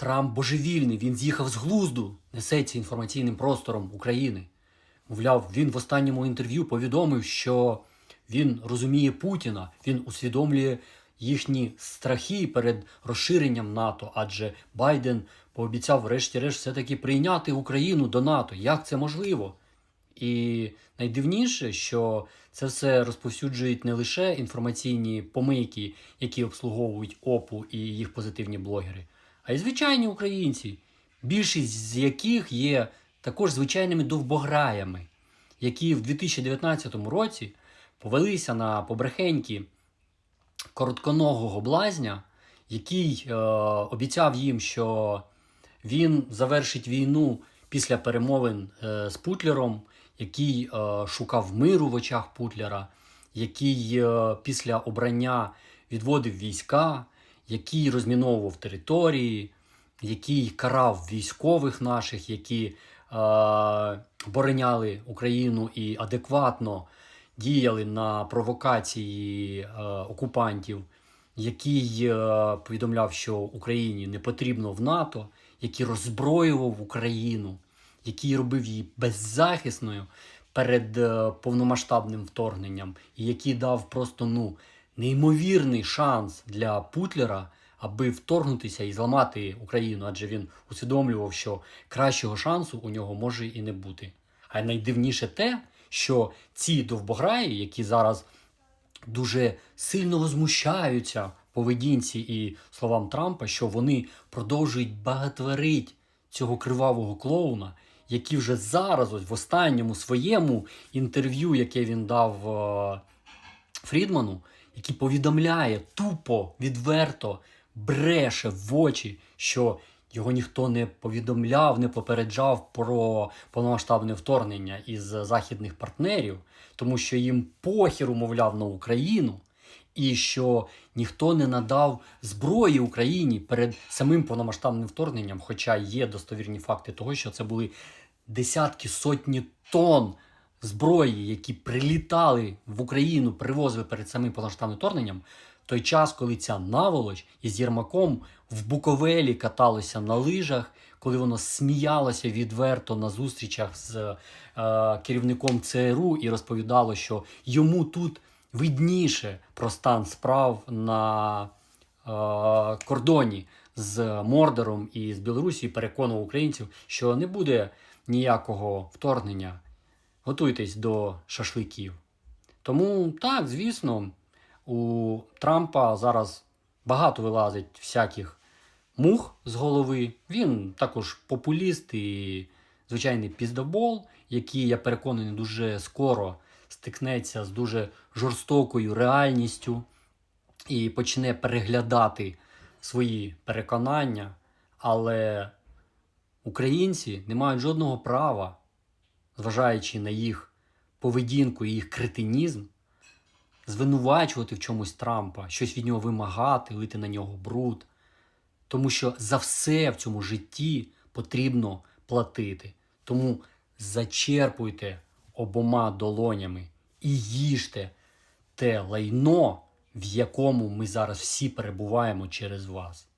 Трамп божевільний, він з'їхав з глузду, несеться інформаційним простором України. Мовляв, він в останньому інтерв'ю повідомив, що він розуміє Путіна, він усвідомлює їхні страхи перед розширенням НАТО, адже Байден пообіцяв, врешті-решт, все-таки прийняти Україну до НАТО. Як це можливо? І найдивніше, що це все розповсюджують не лише інформаційні помийки, які обслуговують ОПУ і їх позитивні блогери, а й звичайні українці, більшість з яких є також звичайними довбограями, які в 2019 році повелися на побрехеньки коротконогого блазня, який е, обіцяв їм, що він завершить війну після перемовин е, з Путлером, який е, шукав миру в очах Путлера, який е, після обрання відводив війська, який розміновував території, який карав військових наших, які е, обороняли Україну і адекватно діяли на провокації е, окупантів, який е, повідомляв, що Україні не потрібно в НАТО, який роззброював Україну, який робив її беззахисною перед е, повномасштабним вторгненням, і який дав просто ну неймовірний шанс для Путлера, аби вторгнутися і зламати Україну, адже він усвідомлював, що кращого шансу у нього може і не бути. А найдивніше те, що ці довбограї, які зараз дуже сильно возмущаються поведінці і словам Трампа, що вони продовжують багатворити цього кривавого клоуна, який вже зараз, ось в останньому своєму інтерв'ю, яке він дав е, Фрідману, який повідомляє тупо, відверто, бреше в очі, що його ніхто не повідомляв, не попереджав про повномасштабне вторгнення із західних партнерів, тому що їм похіру, мовляв, на Україну, і що ніхто не надав зброї Україні перед самим повномасштабним вторгненням, хоча є достовірні факти того, що це були десятки сотні тонн зброї, які прилітали в Україну, привозили перед самим повномасштабним вторгненням, той час, коли ця наволоч із Єрмаком в Буковелі каталося на лижах, коли воно сміялося відверто на зустрічах з е, керівником ЦРУ і розповідало, що йому тут видніше про стан справ на е, кордоні з Мордором і з Білорусією, переконував українців, що не буде ніякого вторгнення. Готуйтесь до шашликів. Тому так, звісно, у Трампа зараз багато вилазить всяких мух з голови. Він також популіст і звичайний піздобол, який, я переконаний, дуже скоро стикнеться з дуже жорстокою реальністю і почне переглядати свої переконання. Але українці не мають жодного права, зважаючи на їх поведінку і їх кретинізм, звинувачувати в чомусь Трампа, щось від нього вимагати, лити на нього бруд. Тому що за все в цьому житті потрібно платити. Тому зачерпуйте обома долонями і їжте те лайно, в якому ми зараз всі перебуваємо через вас.